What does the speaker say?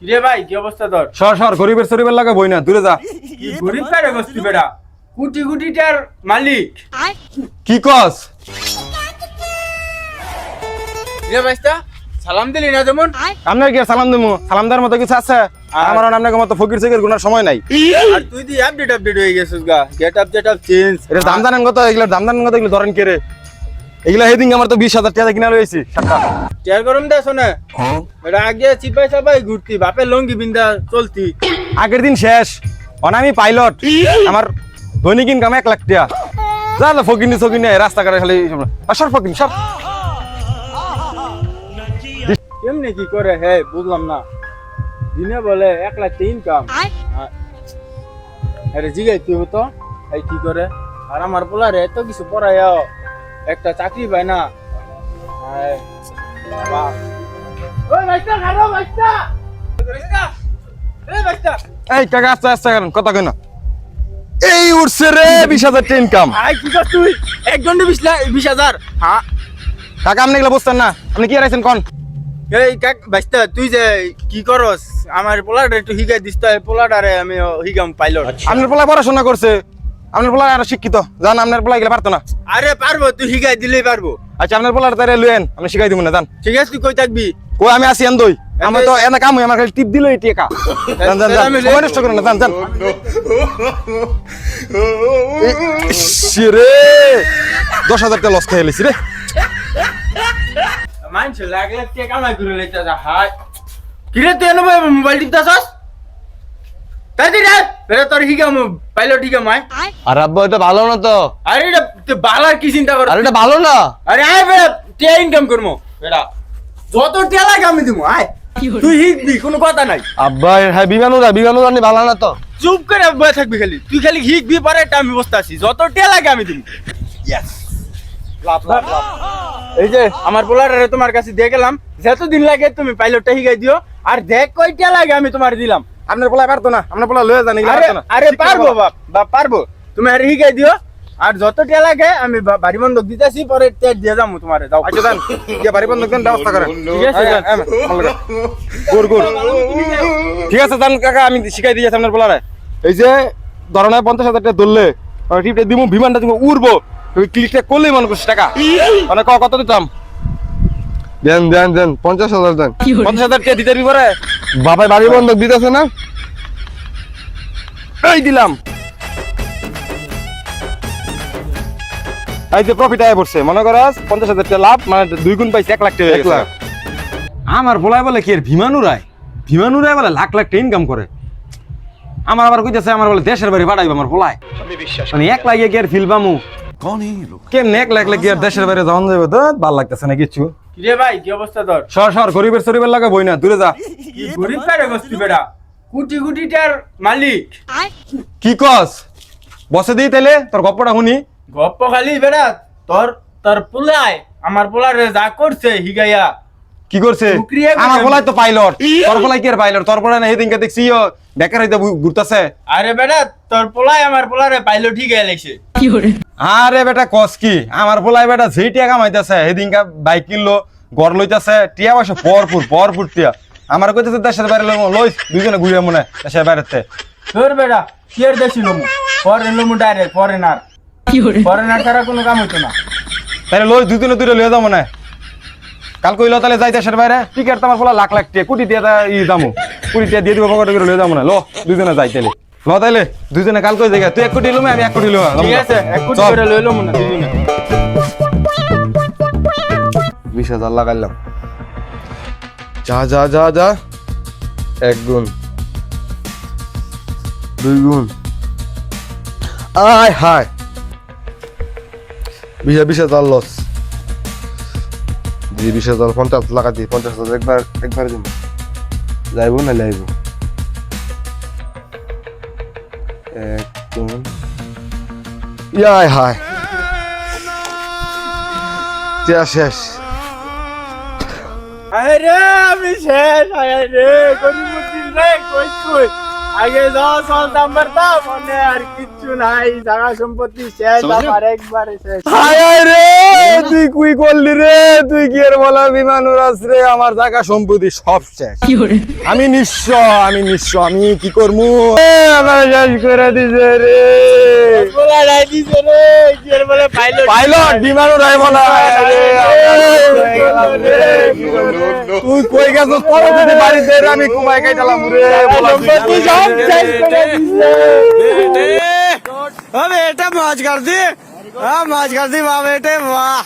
কিরে ভাই কি অবস্থা তোর? সর সর গরিবের শরীরের লাগে বই না দূরে যা। কি গরিব কারে বসতি বেটা? কোটি কোটিটার মালিক। কি কস? কিরে ভাইস্তা সালাম দিলি না যেমন? আপনার কি সালাম দিমু সালাম দেওয়ার মতো কিছু আছে? আমার আর আপনার মতো ফকির সিকির গুনার সময় নাই। আর তুই দি আপডেট আপডেট হয়ে গেছিস গা get up jet up change এটা দাম জানেন কত এগুলো দাম জানেন কত এগুলো ধরেন কে রে? এগুলো সেদিন আমার তো বিশ হাজার টাকা কিনা রয়েছে। টেয়ার গরম দে শোনে। এটা আগে চিপাই চাপাই ঘুরতি বাপের লঙ্গি বিন্দা চলতি। আগের দিন শেষ। অন আমি পাইলট আমার দৈনিক ইনকাম এক লাখ টাকা। যা যা ফকিনি সকিনি রাস্তাঘাটে খালি সর ফকিন সর। কেমনে কি করে? হে বুঝলাম না। দিনে বলে এক লাখ ইনকাম আরে জিগাই তুই তো। এই কি করে? আর আমার পোলারে এত কিছু পড়াইও একটা চাকরি পায় না। এই কাকা আস্তে আস্তে কথা কই না। এই উঠছে রে বিশ হাজার ইনকাম তুই? এক ঘণ্টা বিশ লাখ বিশ হাজার। হ্যাঁ কাকা আপনি এগুলো বুঝতেন না আপনি কি হারাইছেন কোন? এই কাক বাইস্তা তুই যে কি করস? আমার পোলাটা একটু হিগাই দিস তো পোলাটারে আমি হিগাম পাইলট আপনার পোলা পড়াশোনা করছে। আপনার পোলা আর শিক্ষিত। জান আপনার পোলা এগুলো পারতো না? আরে পারব তুই হিগাই দিলেই পারব। আচ্ছা আপনার পোলার তারে লুয়েন আমি শিখাই দিব না জান। ঠিক আছে তুই কই থাকবি? কই আমি আসি এন দই আমার তো এনে কাম আমার খালি টিপ দিলই টিকা জান জান জান আমি সময় নষ্ট করেন না জান জান। রে! দশ হাজার টাকা লস খেয়ে লিছি রে। মানছে লাগলে কে কামাই করে লইতে যা হাই কিরে তুই এনে মোবাইল টিপতাছস তাই দি রে বেরে তোর হিগাম পাইলট হিগাম আয় আর আব্বা এটা ভালো না তো? আরে এটা বালার কি চিন্তা কর? আর এটা ভালো না? আরে আয় বেরে তে ইনকাম করমু বেটা যত তে লাগে আমি দিমু আয়। তুই হিকবি কোনো কথা নাই। আব্বা হ্যাঁ বিমান উড়া বিমান উড়ানি ভালো না তো? চুপ করে বসে থাকবি খালি। তুই খালি হিকবি পরে একটা আমি বসতে আছি। যত টে লাগে আমি দিবি। লাভ লাভ লাভ। এই যে আমার বোলারে তোমার কাছে দিয়ে গেলাম। যতদিন লাগে তুমি পাইলটটা হিগাই দিও। আর দেখ কয়টা লাগে আমি তোমার দিলাম। আপনার পোলা পারতো না আপনার পোলা লয়ে জানি আরে আরে পারব বাপ বাপ পারব। তুমি আর হিগাই দিও। আর যত টা লাগে আমি বাড়ি বন্ধক দিতেছি পরে টেট দিয়ে যাব তোমার দাও আচ্ছা জান গিয়ে বাড়ি বন্ধ দেন ব্যবস্থা করেন। ঠিক আছে যান। ভালো লাগে। গুড় গুড়। ঠিক আছে জান কাকা আমি শিখাই দিয়েছি আপনার পোলারে। এই যে ধরনের পঞ্চাশ হাজার টাকা ধরলে টিপটা দিব বিমানটা দিব উড়বো। তুমি ক্লিকটা করলেই মনে করছি টাকা। মানে ক- কত দিতাম? দেন দেন দেন পঞ্চাশ হাজার দেন। পঞ্চাশ হাজার টাকা দিতে পরে? বাবাই বাড়ি বন্ধক দিতেছে না? এই দিলাম। এই যে প্রফিট আয় পড়ছে মনে করো পঞ্চাশ হাজার টাকা লাভ মানে দুই গুণ পাইছে এক লাখ টাকা এক লাখ। আমার বলাই বলে কি আর বিমান উড়ায় বিমান উড়ায় বলে লাখ লাখ টাকা ইনকাম করে। আমার আবার কইতেছে আমার বলে দেশের বাড়ি পাঠাইবে আমার বলায় মানে এক লাগিয়ে কি আর ফিল পামু? কেমনে এক লাখ লাগিয়ে আর দেশের বাইরে যাওয়ান যাবে তো ভালো লাগতেছে না কিছু। কিরে ভাই কি অবস্থা তোর? সর সর গরিবের শরীরের লাগে বই না দূরে যা। কি গরিব কারে বেড়া কুটি কুটি কোটিটার মালিক। কি কস? বসে দিই তাহলে তোর গপ্পটা শুনি। গপ্প খালি বেড়া তোর তোর পোলায় আমার পোলারে যা করছে হিগাইয়া। কি করছে? আমার আমি- বলাই তো পাইলট তোর বলাই কি আর পাইলট তোর বলাই না সেদিনকে দেখছি বেকার হইতে ঘুরতেছে। আরে বেটা তোর পোলায় আমার পোলারে পাইলো ঠিক লাগছে আরে বেটা কস কি? আমার বলাই বেটা যেই টিয়া কামাইতেছে সেদিনকে বাইক কিনলো ঘর লইতেছে টিয়া পয়সা ভরপুর ভরপুর টিয়া। আমার কইতেছে দেশের বাইরে লই লই দুইজনে ঘুরে মনে দেশের বাইরেতে। তোর বেটা কি আর দেশি লমু? ফরেন লমু ডাইরেক্ট ফরেনার ফরেনার ছাড়া কোনো কাম হইতো না। তাহলে লই দুইজনে দুইটা লইয়া যাব না কাল কইলো তাহলে যাই দেশের বাইরে। টিকিট তোমার বলা লাখ লাখ টিয়া কোটি টিয়া ই দামু কোটি টিয়া দিয়ে দিব পকেটে করে লইয়া যাব না। লো দুইজনে যাই তাইলে ল তাইলে দুইজনে কাল কই জায়গা তুই এক কোটি লুমে আমি এক কোটি লুমে ঠিক আছে এক কোটি করে লই লমু না দুজনে বিশ হাজার লাগাইলাম। যা যা যা যা। এক গুণ। দুই গুণ। আয় হায়। বিশ বিশ হাজার লস জি বিশ হাজার পঞ্চাশ লাগা দিই পঞ্চাশ হাজার একবার একবার দিন যাইব না লাইব এক গুণ ইয়ায় হায়। শেষ আরে আমি শেষ আরে রে গরিব মুসলিম রে কই কই আগে যাও মনে আর কিচ্ছু নাই জায়গা সম্পত্তি শেষ আমার একবারে শেষ। হায় রে তুই কুই করলি রে? তুই কি এর বলা বিমানুর রে আমার জায়গা সম্পত্তি সব শেষ আমি নিঃস্ব আমি নিঃস্ব আমি কি করমু এ, আমার শেষ করে দিছে রে বলা নাই দিছে রে কি এর বলে পাইলট পাইলট বিমানুর আই বলা রে, তুই কই গেছ তোর যদি বাড়িতে রে, আমি কুমাই কাইতালাম রে বলা সম্পত্তি সব শেষ করে দিছে अबे बेटे मौज कर दी हाँ मौज कर दी वाह बेटे वाह